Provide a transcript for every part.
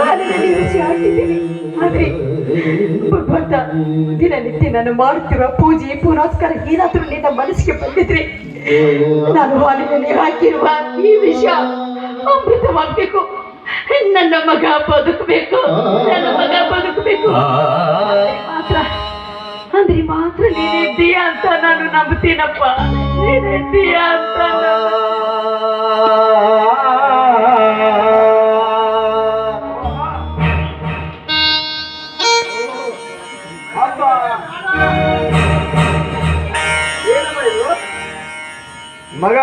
ಹಾಲಿನಲ್ಲಿ ರುಚಿ ಹಾಕಿದ್ದೇನೆ ಆದ್ರೆ ಭಗವಂತ ದಿನನಿತ್ಯ ನಾನು ಮಾಡುತ್ತಿರುವ ಪೂಜೆ ಪುನಸ್ಕಾರ ಏನಾದ್ರೂ ನಿನ್ನ ಮನಸ್ಸಿಗೆ ಬಂದಿದ್ರೆ ನಾನು ಹಾಲಿನಲ್ಲಿ ಹಾಕಿರುವ ಈ ವಿಷ ಅಮೃತವಾಗ್ಬೇಕು. ನನ್ನ ಮಗ ಬದುಕಬೇಕು. ನನ್ನ ಮಗ ಬದುಕಬೇಕು. ಮಾತ್ರ. ಅಂದ್ರೆ ಮಾತ್ರ ನೀನಿದ್ದೀಯ ಅಂತ ನಾನು ನಂಬುತ್ತೀನಪ್ಪ. ನೀನಿದ್ದೀಯ ಅಂತ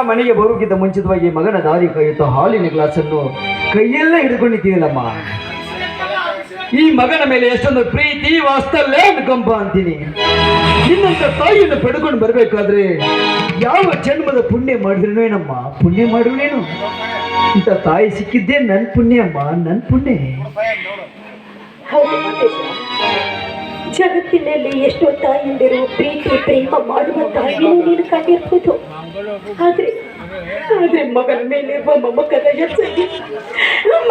ಮನೆಗೆ ಬರೋಕ್ಕಿಂತ ಮುಂಚಿತವಾಗಿ ಮಗನ ದಾರಿ ಕಾಯುತ್ತಾ ಹಾಲಿನ ಗ್ಲಾಸನ್ನು ಕೈಯಲ್ಲೇ ಹಿಡ್ಕೊಂಡಿದ್ದೀನಲ್ಲಮ್ಮ ಈ ಮಗನ ಮೇಲೆ ಎಷ್ಟೊಂದು ಪ್ರೀತಿ ವಾಸ್ತಲ್ಯ ಅನುಕಂಪ ಅಂತೀನಿ. ನಿನ್ನಂತ ತಾಯಿಯನ್ನು ಪಡ್ಕೊಂಡು ಬರ್ಬೇಕಾದ್ರೆ ಯಾವ ಜನ್ಮದ ಪುಣ್ಯ ಮಾಡಿದ್ರೇನಮ್ಮ ಪುಣ್ಯ ಮಾಡಿದ್ರೇನು? ಇಂಥ ತಾಯಿ ಸಿಕ್ಕಿದ್ದೇ ನನ್ನ ಪುಣ್ಯ ಅಮ್ಮ ನನ್ನ ಪುಣ್ಯ. ಜಗತ್ತಿನಲ್ಲಿ ಎಷ್ಟೋ ತಾಯಿಯಂದಿರು ಪ್ರೀತಿ, ಪ್ರೇಮ ಮಾಡುವ ತಾಯಿಯನ್ನು ನೀನು ಕಂಡಿರ್ಬೋದು. ಆದ್ರೆ ಆದ್ರೆ ಮಗನ ಮೇಲಿರುವ ಮಮಕಾರ ಹೆಚ್ಚಾಗಿ,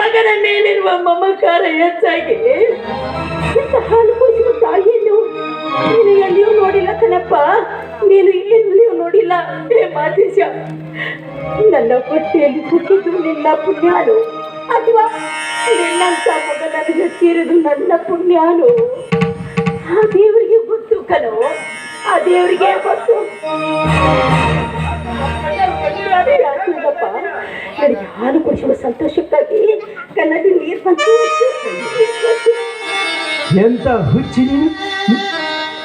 ಮಗನ ಮೇಲಿರುವ ಮಮಕಾರ ಹೆಚ್ಚಾಗಿ ಹಾಲು ಕುಡಿಸುವ ತಾಯಿಯನ್ನು ನೀನು ಎಲ್ಲಿಯೂ ನೋಡಿಲ್ಲ ಕಣಪ್ಪ. ನೀನು ಎಲ್ಲಿಯೂ ನೋಡಿಲ್ಲ. ಹೇ ಮಾತೇಶ, ನನ್ನ ಹೊಟ್ಟೆಯಲ್ಲಿ ಹುಟ್ಟಿದ್ದು ನಿನ್ನ ಪುಣ್ಯಾನು ಅಥವಾ ನಿನ್ನಂತ ಮಗ ನನಗೆ ಸೇರಿದು ನನ್ನ ಪುಣ್ಯಾನು ಆ ದೇವರಿಗೆ ಗೊತ್ತು ಕಣೋ, ಆ ದೇವರಿಗೆ ಗೊತ್ತು. ಕುಡಿಸುವ ಸಂತೋಷಕ್ಕಾಗಿ ಕನ್ನಡಿ ನೀರು ಬಂತು ಎಂತ ಹುಚ್ಚಿ ನೀನು?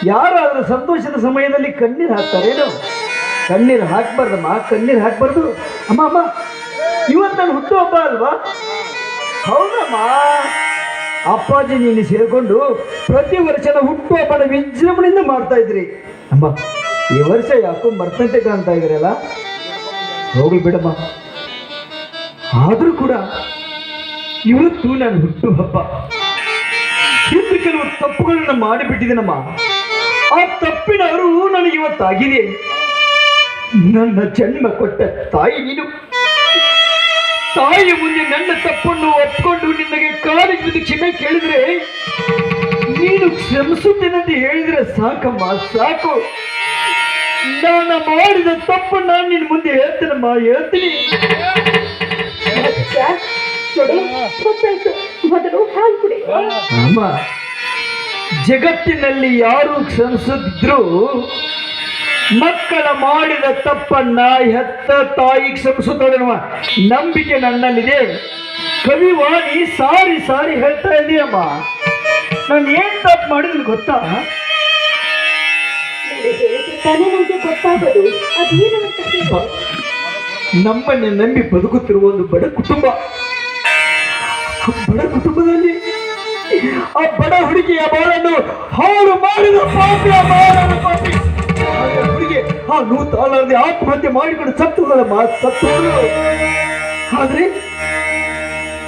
ಯಾರಾದ್ರೂ ಸಂತೋಷದ ಸಮಯದಲ್ಲಿ ಕಣ್ಣೀರು ಹಾಕ್ತಾರೇನು? ಕಣ್ಣೀರು ಹಾಕ್ಬಾರ್ದಮ್ಮ ಕಣ್ಣೀರು ಹಾಕ್ಬಾರ್ದು. ಅಮ್ಮ ಅಮ್ಮ ಇವತ್ತು ನಾನು ಹುಟ್ಟುಹಬ್ಬ ಅಲ್ವಾ? ಹೌದಮ್ಮ. ಅಪ್ಪಾಜಿ ನೀನು ಸೇರಿಕೊಂಡು ಪ್ರತಿ ವರ್ಷದ ಹುಟ್ಟುಹಬ್ಬನ ವಿಜೃಂಭಣೆಯಿಂದ ಮಾಡ್ತಾ ಇದ್ರಿ ಅಮ್ಮ ಈ ವರ್ಷ ಯಾಕೋ ಮರ್ಕಂಟೆ ಕಾಣ್ತಾ ಇದ್ರಲ್ಲ ಹೋಗ್ಲಿ ಬಿಡಮ್ಮ. ಆದರೂ ಕೂಡ ಇವತ್ತು ನಾನು ಹುಟ್ಟುಹಬ್ಬ ಹಿಂದೆ ಕೆಲವು ತಪ್ಪುಗಳನ್ನ ಮಾಡಿಬಿಟ್ಟಿದ್ದೀನಮ್ಮ. ಆ ತಪ್ಪಿನ ಅರಿವು ನನಗೆ ಇವತ್ತಾಗಿದೆ ನನ್ನ ಜನ್ಮ ಕೊಟ್ಟ ತಾಯಿ ನೀನು. ತಾಯಿಯ ಮುಂದೆ ನನ್ನ ತಪ್ಪನ್ನು ಒಪ್ಕೊಂಡು ನಿನಗೆ ಬಿದ್ದು ಕ್ಷಮೆ ಕೇಳಿದ್ರೆ ನೀನು ಕ್ಷಮಿಸುತ್ತೇನಂತ ಹೇಳಿದ್ರೆ ಸಾಕಮ್ಮ, ಸಾಕು. ನಾನು ಮಾಡಿದ ತಪ್ಪು ನಾನು ನಿನ್ನ ಮುಂದೆ ಹೇಳ್ತೀನಮ್ಮ ಹೇಳ್ತೀನಿ. ನೋಡಿ ಗೊತ್ತಾಯ್ತು. ಮೊದಲು ಹಾಲು ಕುಡಿ. ಅಮ್ಮ ಜಗತ್ತಿನಲ್ಲಿ ಯಾರು ಕ್ಷಮಿಸಿದ್ರು ಮಕ್ಕಳ ಮಾಡಿದ ತಪ್ಪನ್ನ ಹೆತ್ತ ತಾಯಿ ಕ್ಷಮಿಸುತ್ತಾಳೆನ್ನುವ ನಂಬಿಕೆ ನನ್ನಲ್ಲಿದೆ. ಕವಿವಾಣಿ ಸಾರಿ ಸಾರಿ ಹೇಳ್ತಾ ಇದೆಯಮ್ಮ. ನಾನು ಏನ್ ತಪ್ಪು ಮಾಡಿದ್ರೆ ಗೊತ್ತಾ? ಹೇಳು ನಂಬಿ ಬದುಕುತ್ತಿರುವ ಒಂದು ಬಡ ಕುಟುಂಬ. ಬಡ ಕುಟುಂಬದಲ್ಲಿ ಆ ಬಡ ಹುಡುಗಿಯ ಬಾಳನ್ನು ಹಾಳು ಮಾಡಿದ ಪಾಪಿಯ ಬಾಳನ್ನು ಪಾಪಿ. ಹುಡುಗಿ ಆ ನೂ ತಾಳದೆ ಆತ್ಮಹತ್ಯೆ ಮಾಡಿಕೊಂಡು ಸತ್ತು ಸತ್ತು ಆದ್ರೆ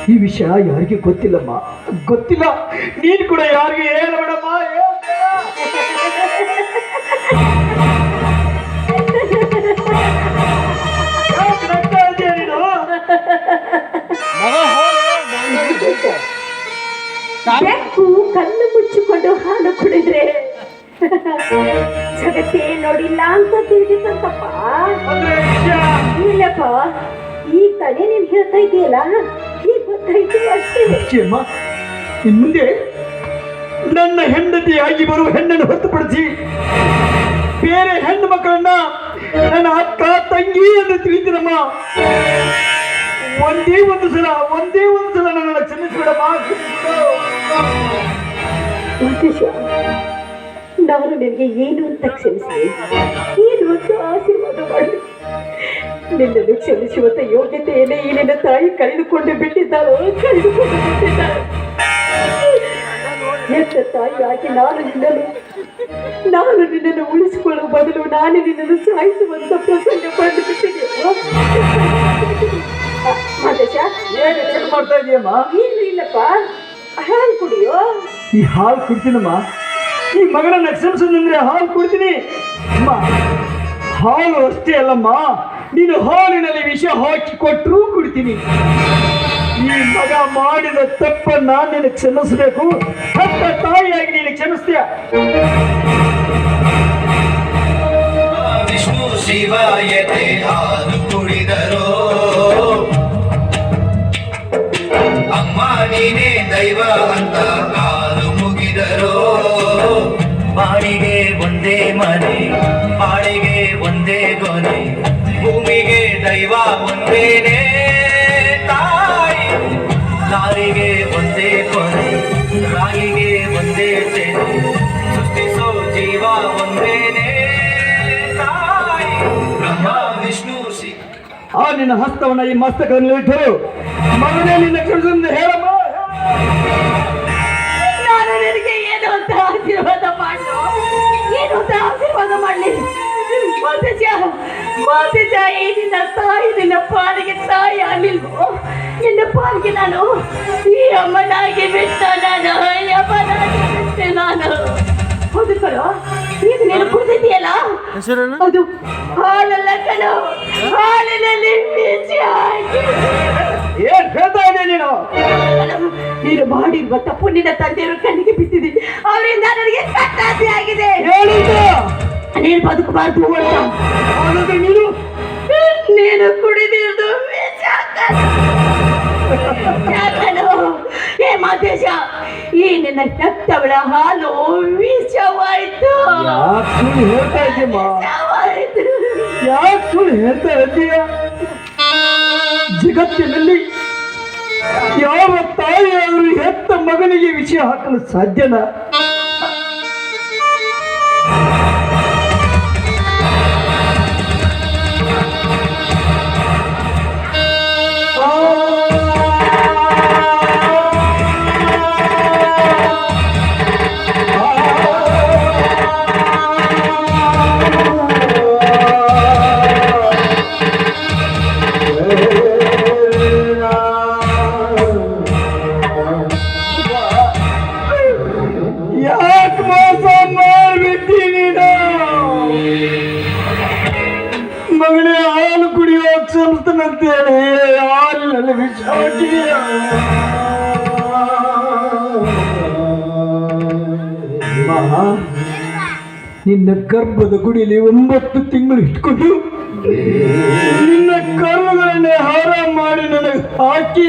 ಈ ವಿಷಯ ಯಾರಿಗೆ ಗೊತ್ತಿಲ್ಲಮ್ಮ. ಗೊತ್ತಿಲ್ಲ. ನೀನು ಕೂಡ ಯಾರಿಗೆ ಹೇಳಬೇಡಮ್ಮ. ಹೇಳ್ಬೇಡ. ಬೆಕ್ಕು ಕಣ್ಣು ಮುಚ್ಚಿಕೊಂಡು ಹಾಲು ಕುಡಿದ್ರೆ? ಜಗತ್ತೇ ನೋಡಿಲ್ಲ ಅಂತ ತಿಳಿದಿತ್ತಂತಪ್ಪ ಅಂದ್ರೆ ಇಲ್ಲಪ್ಪ ಈ ಕಲೆ ನೀನ್ ಹೇಳ್ತಾ ಇದೆಯಲ್ಲ ಈಗ ಗೊತ್ತಾಯ್ತು ಅಷ್ಟೇ. ಇನ್ ಮುಂದೆ ನನ್ನ ಹೆಂಡತಿಯಾಗಿ ಬರುವ ಹೆಣ್ಣನ್ನು ಹೊರತುಪಡಿಸಿ ಬೇರೆ ಹೆಣ್ಣು ಮಕ್ಕಳನ್ನ ನನ್ನ ಅಕ್ಕ ತಂಗಿ ಎಂದು ತಿಳಿದಿರಮ್ಮ. ಒಂದೇ ಒಂದು ಸಲ ಒಂದೇ ಒಂದು ಸಲ ನನ್ನನ್ನು ಕ್ಷಮಿಸ್ಬಿಡಮ್ಮ ನಾನು ನಿನಗೆ ಏನು ಅಂತ ಕ್ಷಮಿಸಿ. ಏನು ಅಂತ ಆಶೀರ್ವಾದ ಮಾಡಿ. ನಿನ್ನನ್ನು ಕ್ಷಮಿಸುವಂತ ಯೋಗ್ಯತೆಯನ್ನೇ ಈ ನಿನ್ನ ತಾಯಿ ಕಳೆದುಕೊಂಡು ಬಿಟ್ಟಿದ್ದಾಳೋ ಕಳೆದುಕೊಂಡು ಬಿಟ್ಟಿದ್ದಾಳೆ. ಎಂತ ತಾಯಿಯಾಗಿ ನಾನು ನಿನ್ನನ್ನು ನಾನು ನಿನ್ನನ್ನು ಉಳಿಸಿಕೊಳ್ಳುವ ಬದಲು ನಾನು ನಿನ್ನನ್ನು ಸಾಯಿಸುವಂತ ಪ್ರಸಂಗ ಯೋಚನೆ ಮಾಡ್ತಾ ಇದೆಯಮ್ಮ. ಏನು ಇಲ್ಲಪ್ಪ. ಹಾಲು ಕುಡಿಯೋ? ಈ ಹಾಲು ಕುಡ್ತೀನಮ್ಮ. ಈ ಮಗಳನ್ನ ಕ್ಷಮಿಸೋದಂದ್ರೆ ಹಾಲು ಕುಡ್ತೀನಿ. ಅಮ್ಮ ಹಾಲು ಅಷ್ಟೇ ಅಲ್ಲಮ್ಮ. ನೀನು ಹಾಲಿನಲ್ಲಿ ವಿಷ ಹಾಕಿ ಕೊಟ್ಟರೂ ಕುಡ್ತೀನಿ. ಈ ಮಗ ಮಾಡಿದ ತಪ್ಪನ್ನ ನಿನಗೆ ಕ್ಷಮಿಸಬೇಕು. ತಪ್ಪ ತಾಯಿಯಾಗಿ ನೀನು ಕ್ಷಮಿಸ್ತೀಯ? ವಿಷ್ಣು ಶಿವಾಯತೆ ಹಾಲು ಕುಡಿದರೋ? ಅಮ್ಮ ನೀನೇ ದೈವ ಅಂತ ಕಾಲು ಮುಗಿದರೋ ಬಾಡಿಗೆ ಒಂದೇ ಮನೆ ಬಾಳಿಗೆ ಒಂದೇ ಕೊನೆ ಭೂಮಿಗೆ ದೈವ ಒಂದೇನೆ ತಾಯಿ ನಾರಿಗೆ ಒಂದೇ ಕೊನೆ ರಾಗಿಗೆ ಒಂದೇ ತೆನೆ. ಸೃಷ್ಟಿಸೋ ಜೀವ ಒಂದೇನೆ ತಾಯಿ. ಬ್ರಹ್ಮ, ವಿಷ್ಣು ಆ ನಿನ್ನ ಹಸ್ತವನ್ನ ಈ ಮಸ್ತಕದಲ್ಲಿ ಇಟ್ಟರು. ಮಗನೇ ನಿನ್ನ ಕ್ಷಮಿಸು ಹೇಳಮ್ಮ. ನಾನು ನಿನಗೆ ಏನು ಅಂತ ಆಶೀರ್ವಾದ ಮಾಡು. ಏನು ಅಂತ ಆಶೀರ್ವಾದ ಮಾಡಲಿ. ಮಾತಜ ಮಾತಜ ಈ ನಿನ್ನ ತಾಯಿ, ನಿನ್ನ ಪಾಲಿಗೆ ತಾಯಿ ಆಗಿಲ್ವೋ? ನಿನ್ನ ಪಾಲಿಗೆ ನಾನು ಈ ಅಮ್ಮನಾಗಿ ಬಿಟ್ಟ ನಾನು ಅಮ್ಮನಾಗಿ ಬಿಟ್ಟೆ ನಾನು. ಹೌದು ಕಣೋ. ಈಗ ನೀನು ಕುಡಿದಿದೆಯಲ್ಲ ಅದು ಹಾಲಲ್ಲ ಕಣೋ ಹಾಲಿನಲ್ಲಿ ಬೀಜ ಹಾಕಿ. ಏನ್ ಹೇಳ್ತಾ ನೀನು? ನೀನು ಮಾಡಿರುವ ತಪ್ಪು ನಿನ್ನ ತಂದೆಯವರು ಕಣ್ಣಿಗೆ ಬಿದ್ದಿದೆ ಅವರಿಂದ ನನಗೆ ಕಟ್ಟಾಸೆ ಆಗಿದೆ. ಹೇಳಿದ್ದ. ನೀನು ಬದುಕಬಾರ್ದು ಅಂತ. ಹಾಗಾದ್ರೆ ನೀನು? ನೀನು ಕುಡಿದಿರುವುದು ವಿಷ ಮಾತೇಶ ಈ ನಿನ್ನ ಸತ್ತವಳ ಹಾಲು ವಿಷವಾಯ್ತು ಯಾಕೆ ಸುಳ್ಳು ಹೇಳ್ತಾ ಇದ್ದೀಯಮ್ಮ? ವಿಷವಾಯ್ತು. ಯಾಕೆ ಸುಳ್ಳು ಹೇಳ್ತಾ ಇದ್ದೀಯ? ಜಗತ್ತಿನಲ್ಲಿ ಯಾವ ತಾಯಿಯವರು ಹೆತ್ತ ಮಗನಿಗೆ ವಿಷಯ ಹಾಕಲು ಸಾಧ್ಯನಾ? ನಿನ್ನ ಗರ್ಭದ ಗುಡಿಯಲ್ಲಿ ಒಂಬತ್ತು ತಿಂಗಳು ಇಟ್ಕೊಂಡು ನಿನ್ನ ಕರುಗಳನ್ನೇ ಹಾರ ಮಾಡಿ ನನಗೆ ಹಾಕಿ.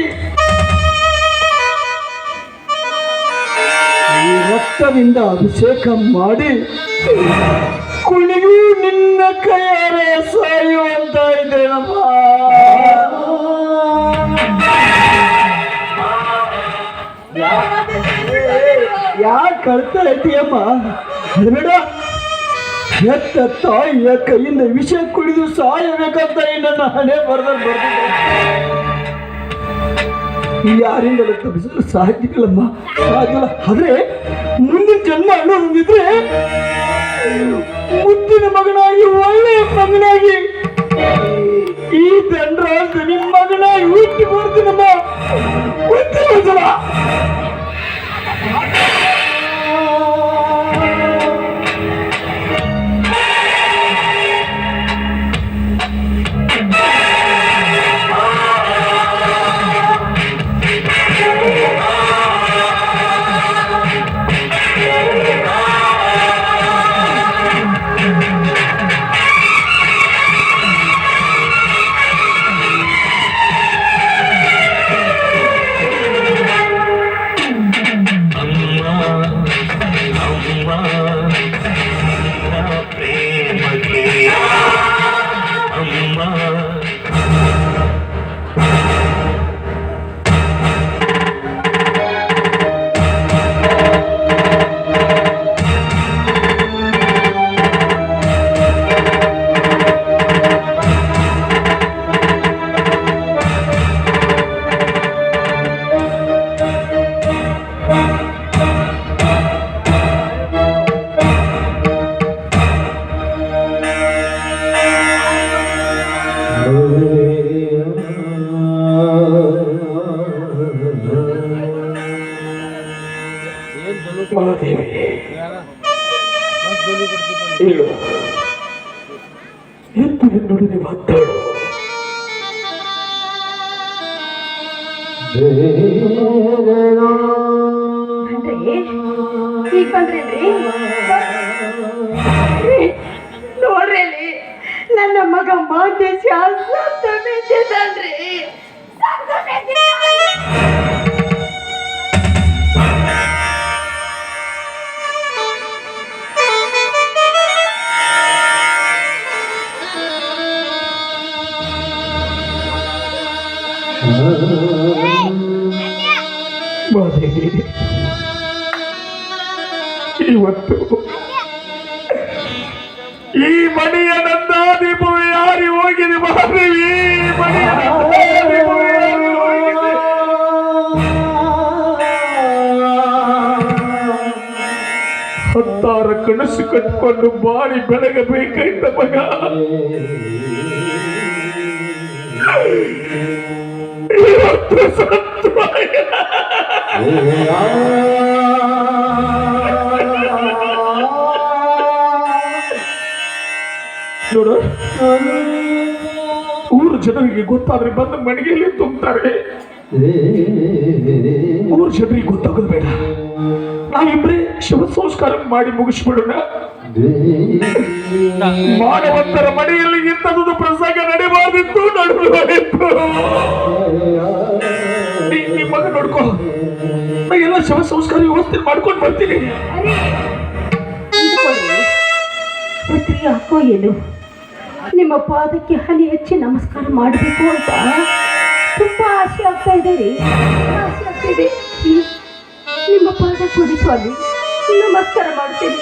ಈ ರಕ್ತದಿಂದ ಅಭಿಷೇಕ ಮಾಡಿ ಕುಣಿಗೂ ನಿನ್ನ ಕೈಯಾರೆ ಸಾಯುವಂತ ಇದ್ದೇನಮ್ಮ ಯಾಕೆ ಕಳ್ತಾ ಇದ್ದೀಯಮ್ಮ ಬೇಡ ಹೆತ್ತ ತಾಯಿಯ ಕೈಯಿಂದ ವಿಷ ಕುಡಿದು ಸಾಯಬೇಕಂತ ನನ್ನ ಹಣೆ ಬರೆದ ಯಾರಿಂದ ತಪ್ಪಿಸಲು ಸಾಧ್ಯವಿಲ್ಲಮ್ಮ, ಸಾಧ್ಯವಿಲ್ಲ. ಆದ್ರೆ ಮುಂದಿನ ಜನ್ಮ ಅನ್ನೋದೊಂದಿದ್ರೆ ಮುದ್ದಿನ ಮಗನಾಗಿ, ಒಳ್ಳೆಯ ಮಗನಾಗಿ, ಈ ಜನರ ನಿಮ್ಮ ಮಗನಾಗಿ ಹುಟ್ಟಿ ಬರ್ತೀನಮ್ಮ. ಗೊತ್ತಿಲ್ಲ ಕಟ್ಕೊಂಡು ಬಾಳಿ ಬೆಳಗಬೇಕೈತ ಮಗ. ನೋಡು ಊರು ಜನರಿಗೆ ಗೊತ್ತಾದ್ರೆ ಬಂದು ಮಡಿಗೆಯಲ್ಲಿ ತುಂಬುತ್ತಾರೆ ಊರು ಜನರಿಗೆ ಗೊತ್ತಾಗೋದು ನಾವಿಬ್ರೇ ಶುಭ ಸಂಸ್ಕಾರ ಮಾಡಿ ಮುಗಿಸ್ಬಿಡೋಣ ಮಾನವಂತರ ಮನೆಯಲ್ಲಿ ಇಂಥದ್ದು ಪ್ರಸಂಗ ನಡೆಯಬಾರ್ದಿತ್ತು ನಡೆದಿತ್ತು ನಿಮ್ಮ ನೋಡ್ಕೋ. ಎಲ್ಲ ಶವ ಸಂಸ್ಕಾರ ವ್ಯವಸ್ಥೆ ಮಾಡ್ಕೊಂಡು ಬರ್ತೀನಿ. ಯಾಕೋ ಏನು? ನಿಮ್ಮ ಪಾದಕ್ಕೆ ಹನಿ ಹೆಚ್ಚಿ ನಮಸ್ಕಾರ ಮಾಡಬೇಕು ಅಂತ. ತುಂಬಾ ಆಸೆ ಆಗ್ತಾ ಇದೆ ರೀ. ಆಸೆ ಆಗ್ತಿದೆ ನಿಮ್ಮ ಪಾದ ಕೊಡಿ ಸ್ವಾಮಿ ನಮಸ್ಕಾರ ಮಾಡ್ತೀನಿ.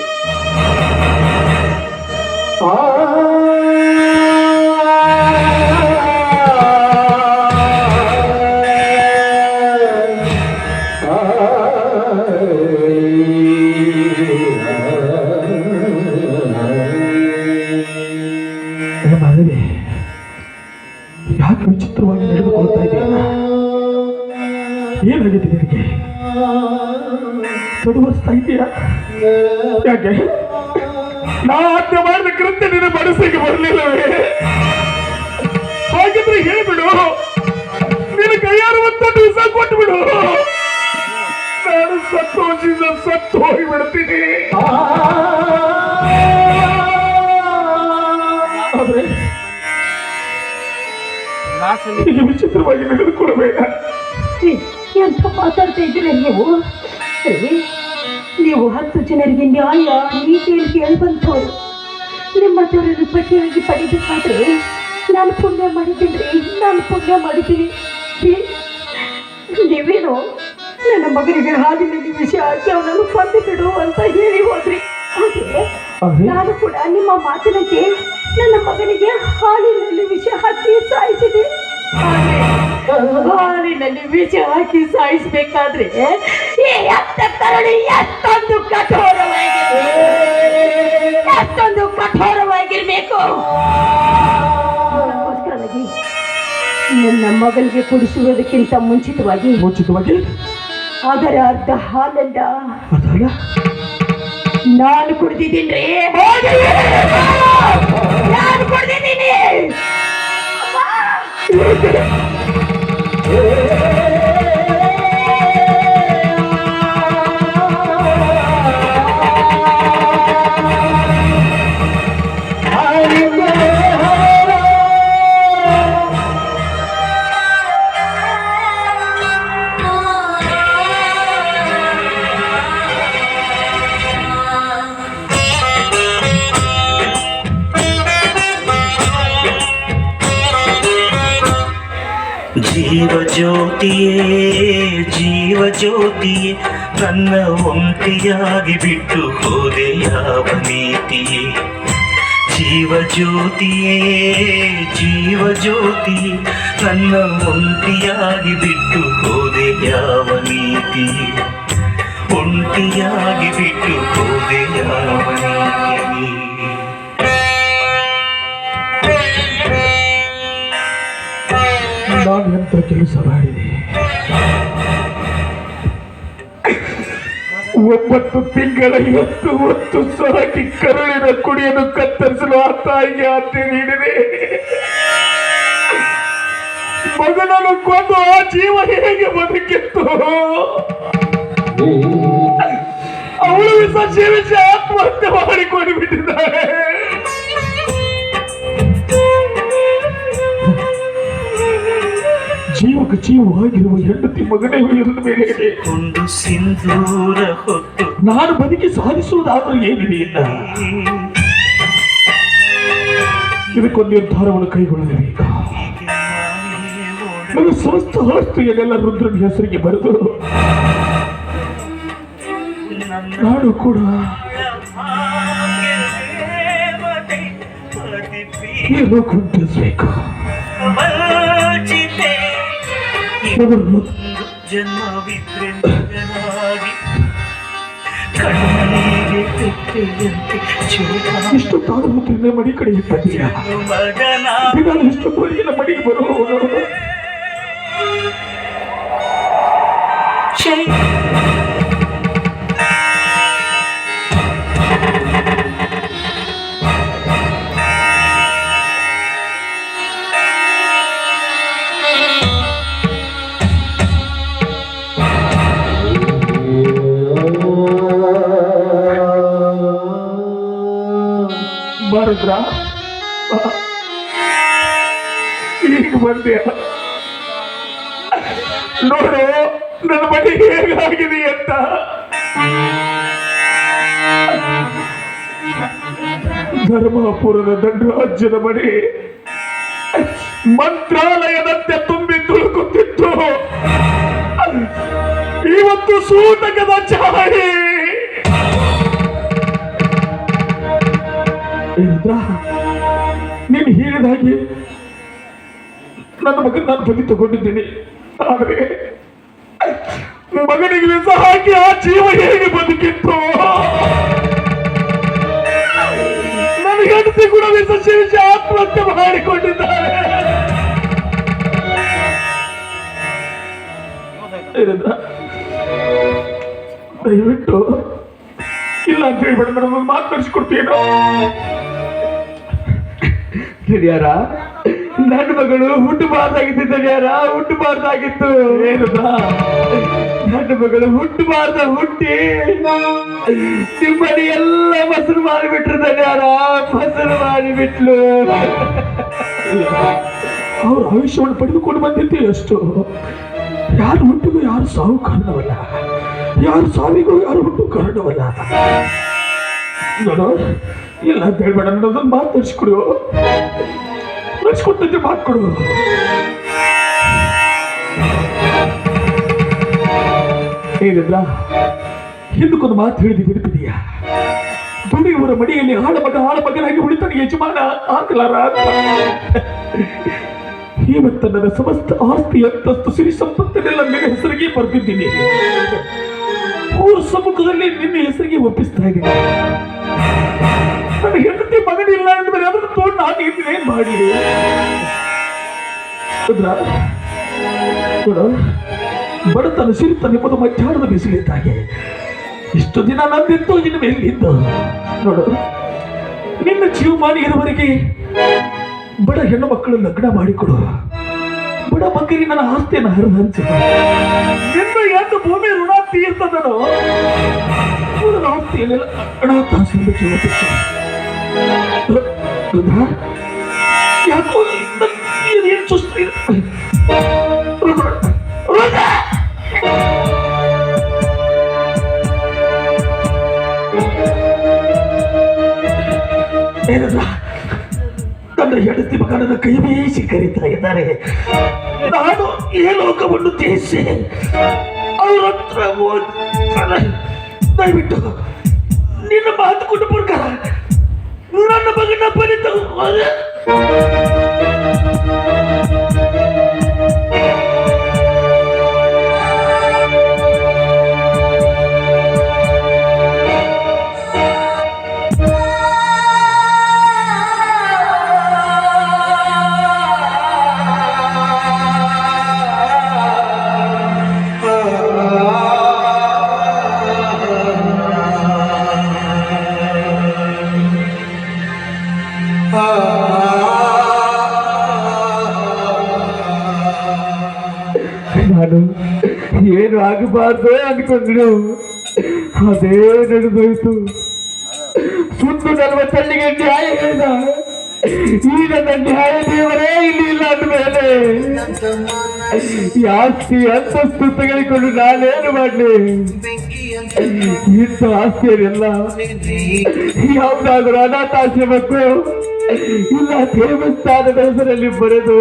ಇದೆಯಾ ಯಾಕೆ ನಾ ಆಜ್ಞೆ ಮಾಡಿದ ಕೃತ್ಯ ನಿನ್ನ ಮನಸ್ಸಿಗೆ ಬರಲಿಲ್ಲವೇ? ಹಾಗಿದ್ರೆ ಹೇಳ್ಬಿಡು. ನಿನ್ನ ಕೈಯಾರು ಒಂದು ದಿವಸ ಕೊಟ್ಬಿಡು. ನಾನು ಸಂತೋಷಿಸ ಸತ್ತು ಹೋಗಿಬಿಡ್ತೀನಿ. ಬಿಡ್ತೀನಿ ಹೀಗೆ ವಿಚಿತ್ರವಾಗಿ ನಡೆದುಕೊಡಬೇಡ ಎಂತ ಮಾತಾಡ್ತಾ ಇದ್ದೀರ ನೀವು? ನೀವು ಹತ್ತು ಜನರಿಗೆ ನ್ಯಾಯ ನೀತಿಯಲ್ಲಿ ಹೇಳಿ ಬಂದವರು ನಿಮ್ಮ ದೊರೆಯನ್ನು ಪತಿಯಾಗಿ ಪಡೆಯಬೇಕಾದ್ರೆ ನಾನು ಪುಣ್ಯ ಮಾಡಿದ್ದೀನಿ ನಾನು ಪುಣ್ಯ ಮಾಡಿದ್ದೀನಿ. ನೀವೇನು ನನ್ನ ಮಗನಿಗೆ ಹಾಲಿನಲ್ಲಿ ವಿಷಯ ಹಾಕಿ ಅವನನ್ನು ಕೊಂದು ಬಿಡು ಅಂತ ಹೇಳಿ ಹೋದ್ರಿ. ಆದ್ರೆ? ನಾನು ಕೂಡ ನಿಮ್ಮ ಮಾತಿನಂತೆ ನನ್ನ ಮಗನಿಗೆ ಹಾಲಿನಲ್ಲಿ ವಿಷ ಹಾಕಿ ಸಾಯಿಸಿದೆ. ಹಾಲಿನಲ್ಲಿ ಬೀಜ ಹಾಕಿ ಸಾಯಿಸಬೇಕಾದ್ರೆ ಎಷ್ಟೊಂದು ಕಠೋರವಾಗಿ ಎಷ್ಟೊಂದು ಕಠೋರವಾಗಿರ್ಬೇಕು. ನನ್ನ ಮಗಳಿಗೆ ಕುಡಿಸುವುದಕ್ಕಿಂತ ಮುಂಚಿತವಾಗಿ ಮುಂಚಿತವಾಗಿ? ಅದರ ಅರ್ಧ ಹಾಲಲ್ಲ. ನಾನು ಕುಡಿದಿದ್ದೀನಿ. ನಾನು ಕುಡ್ದಿದ್ದೀನಿ. ಜೀವ ಜ್ಯೋತಿಯೇ, ಜೀವ ಜ್ಯೋತಿಯೇ, ನನ್ನ ಒಂಟಿಯಾಗಿ ಬಿಟ್ಟು ಹೋದೆ ಯಾವ ನೀತಿಯೇ? ಜೀವ ಜ್ಯೋತಿಯೇ, ಜೀವ ಜ್ಯೋತಿ ನನ್ನ ಒಂಟಿಯಾಗಿ ಬಿಟ್ಟು ಹೋದೆ ಯಾವ ನೀತಿ ಒಂಟಿಯಾಗಿ ಬಿಟ್ಟು ಹೋದೆ ಯಾವ ಎಂತ ಕೆಲಸ ಮಾಡಿದೆ ಒಂಬತ್ತು ತಿಂಗಳ ಇವತ್ತು ಹೊತ್ತು ಸಾಕಿ ಕರುಳಿನ ಕುಡಿಯನ್ನು ಕತ್ತರಿಸಲು ಆ ತಾಯಿಗೆ ಆತೆ ನೀಡಿದೆ. ಮಗನನ್ನು ಕೊಂದು ಆ ಜೀವ ಹೇಗೆ ಬದುಕಿತ್ತು? ಅವಳು ಸಜೀವಿಸಿ ಆತ್ಮಹತ್ಯೆ ಮಾಡಿಕೊಂಡು ಬಿಟ್ಟಿದ್ದಾರೆ ಜೀವಕ್ಕೆ ಜೀವವಾಗಿರುವ ಹೆಂಡತಿ ಮಗನೇ ಮೇಲೆ ಕೊಂಡು ಸಿಂಧೂರ ಹೊತ್ತು ನಾನು ಬದುಕಿ ಸಾಧಿಸುವುದಾದರೂ ಏನಿದೆ ಇಲ್ಲ. ಇದಕ್ಕೊಂದು ನಿರ್ಧಾರವನ್ನು ಕೈಗೊಳ್ಳಬೇಕು ನನ್ನ ಸಮಸ್ತ ಆಸ್ತಿಯನ್ನೆಲ್ಲ ರುದ್ರನ ಹೆಸರಿಗೆ ಬರೆದು ನಾನು ಕೂಡ ಈ ಲೋಕವನ್ನು ತಿಳಿಸ್ಬೇಕು. ತೆಪ್ಪೆಯಂತೆ ಚೂಟ ಇಷ್ಟು ತಾಳ್ಮೆ ಮಡಿ ಕಡೆ ಇಟ್ಟಿದ್ದೀಯ? ಮಗನ ದಿನಾಲು ಇಷ್ಟು ಬರಿಗಿನ ಮಡಿಗೆ ಬರುವವನು? ಶೈ ಬಾರದ್ರ ಈಗ ಬಂದೆ ನೋಡು ನನ್ನ ಮನೆ ಹೇಗಾಗಿದೆ ಅಂತ. ಧರ್ಮಾಪುರದ ದಂಡರಾಜ್ಯದ ಮನೆ. ಮಂತ್ರಾಲಯದಂತೆ ತುಂಬಿ ತುಳುಕುತ್ತಿತ್ತು. ಇವತ್ತು ಸೂತಕದ ಚಾಳಿ ಏನಂದ್ರ ನೀನು ಹೇಳಿದ ನನ್ನ ಮಗನ ನಾನು ಬಲಿ ತಗೊಂಡಿದ್ದೀನಿ. ಆದರೆ ಮಗನಿಗೆ ವಿಷ ಹಾಕಿ ಆ ಜೀವ ಹೇಗೆ ಬದುಕಿತ್ತು? ನನ್ನ ಹೆಂಡತಿ ಕೂಡ ವಿಷ ಆತ್ಮಹತ್ಯೆ ಮಾಡಿಕೊಂಡಿದ್ದಾರೆ. ದಯವಿಟ್ಟು ಇಲ್ಲ ಅಂತ ಹೇಳ್ಬೇಡ ಮಾತು ಮಾತನಾಡಿಸ್ಕೊಡ್ತೀನೋ ದನಿಯಾರ ನನ್ನ ಮಗಳು ಹುಟ್ಟಬಾರ್ದಾಗಿತ್ತು ಸರಿಯಾರ ಹುಟ್ಟಬಾರ್ದಾಗಿತ್ತು. ಏನದ ನನ್ನ ಮಗಳು ಹುಟ್ಟಬಾರ್ದ ಹುಟ್ಟಿ. ಸಿಂಬಡಿ ಎಲ್ಲ ಮೊಸರು ಮಾಡಿಬಿಟ್ರು ದನಿಯಾರ ಮೊಸರು ಮಾಡಿಬಿಟ್ಲು. ಅವ್ರ ಆಯುಷ್ಯವನ್ನು ಪಡೆದುಕೊಂಡು ಬಂದಿದ್ದೆ ಅಷ್ಟು ಯಾರು ಹುಟ್ಟಿಗೂ ಯಾರು ಸಾವು ಕಾರಣವಲ್ಲ ಯಾರು ಸಾವಿಗೂ ಯಾರು ಹುಟ್ಟು ಕಾರಣವಲ್ಲ ನೋಡು ಇಲ್ಲ ಅಂತ ಹೇಳ್ಬೇಡ ಅನ್ನೋದೊಂದು ಮಾತು ತರಿಸ್ಕೊಡು. ತರಿಸ್ಕೊಟ್ಟಂತೆ ಮಾತು ಕೊಡು ಹೇಳಿದ್ರ ಹಿಂದಕ್ಕೊಂದು ಮಾತು ಹೇಳಿದಿ ಬಿಡ್ತಿದೀಯ ದುಡಿಯುವರ ಮಡಿಯಲ್ಲಿ ಹಾಳ ಮಗ ಹಾಳ ಮಗನಾಗಿ ಉಳಿತಾನೆ ಯಜಮಾನ ಆಗಲಾರ ಇವತ್ತ ನನ್ನ ಸಮಸ್ತ ಆಸ್ತಿ, ಅಂತಸ್ತು, ಸಿರಿ ಸಂಪತ್ತನ್ನೆಲ್ಲ ನಿನ್ನ ಹೆಸರಿಗೆ ಬರ್ತಿದ್ದೀನಿ ಊರ ಸಮ್ಮುಖದಲ್ಲಿ ನಿನ್ನ ಹೆಸರಿಗೆ ಒಪ್ಪಿಸ್ತಾ ಇದ್ದೀನಿ. ನನ್ನ ಹೆಂಡತಿ ಮಗನಿಲ್ಲ ಅಂದ್ರೆ ಅದನ್ನು ತೋಡ್ ನಾನು ಇಲ್ಲಿ ಏನ್ ಮಾಡಿ? ಬಡತನ ಸಿರಿತನ ನಿಮ್ಮದು ಮಧ್ಯಾಹ್ನದ ಬಿಸಿಲಿದ್ದಾಗೆ ಇಷ್ಟು ದಿನ ನಂದಿತ್ತು, ಇನ್ನು ಎಲ್ಲಿದ್ದು ನೋಡು, ನಿನ್ನ ಜೀವಮಾನ ಇರುವವರಿಗೆ ಬಡ ಹೆಣ್ಣು ಮಕ್ಕಳು ಲಗ್ನ ಮಾಡಿಕೊಡು. ಬಡ ಮಕ್ಕಳಿಗೆ ನನ್ನ ಆಸ್ತಿಯನ್ನು ಹರಿದು ಹಂಚು ನಿನ್ನ ಎಂದು ಭೂಮಿ ಋಣ ತೀರ್ತದನೋ ನನ್ನ ಆಸ್ತಿಯನ್ನೆಲ್ಲ ಅನಾಥ ಆಶ್ರಮಕ್ಕೆ ಒಪ್ಪಿಸು ಹೌದಾ? ಯಾಕೋ ಏನೇನು ಸುಸ್ತು ಇದೆ ರುದ್ರ, ರುದ್ರ! ಏನಲ್ಲ ತನ್ನ ಹೆಂಡತಿ ಮಗನನ್ನು ಕೈ ಬೀಸಿ ಕರೀತಾ ಇದ್ದಾರೆ. ನಾನು ಈ ಲೋಕವನ್ನು ತ್ಯಜಿಸಿ ಅವ್ರ ಹತ್ರ ದಯವಿಟ್ಟು ನಿನ್ನ ಮಾತು ಕೊಟ್ಟು ಪ್ರಕಾರ ನನ್ನ ಮಗನ ಬಲಿ ಆಗಬಾರ್ದು ಅನ್ಕೊಂಡ್ರು ಅದೇ ನಡೆದೋಯ್ತು. ಸುತ್ತು ನಲವತ್ತಲ್ಲಿಗೆ ನ್ಯಾಯ ಹೇಳಿದ. ಈ ನನ್ನ ನ್ಯಾಯ ದೇವರೇ, ಇಲ್ಲಿ ಇಲ್ಲ ಅಂದಮೇಲೆ. ಆಸ್ತಿ ಅಂತಸ್ತು ತೆಗೆದುಕೊಂಡು ನಾನೇನು ಮಾಡಲಿ? ಇಂಥ ಆಸ್ತಿಯರೆಲ್ಲ ಯಾವುದಾದ್ರೂ ಅನಾಥಾಶ್ರಮಕ್ಕೂ ಇಲ್ಲ ದೇವಸ್ಥಾನದ ಹೆಸರಲ್ಲಿ ಬರೆದು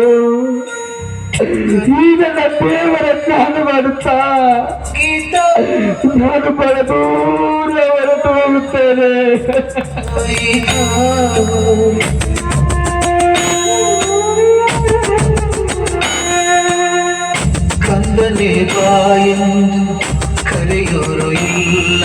ಈಗ ದೇವರ ಧ್ಯಾನ ಮಾಡುತ್ತಾ ನಾನು ಬಹಳ ದೂರ ಹೊರಟು ಹೋಗುತ್ತೇನೆ. ಕಂದನೆ ಬಾಯ ಕರೆಯೋರು ಇಲ್ಲ.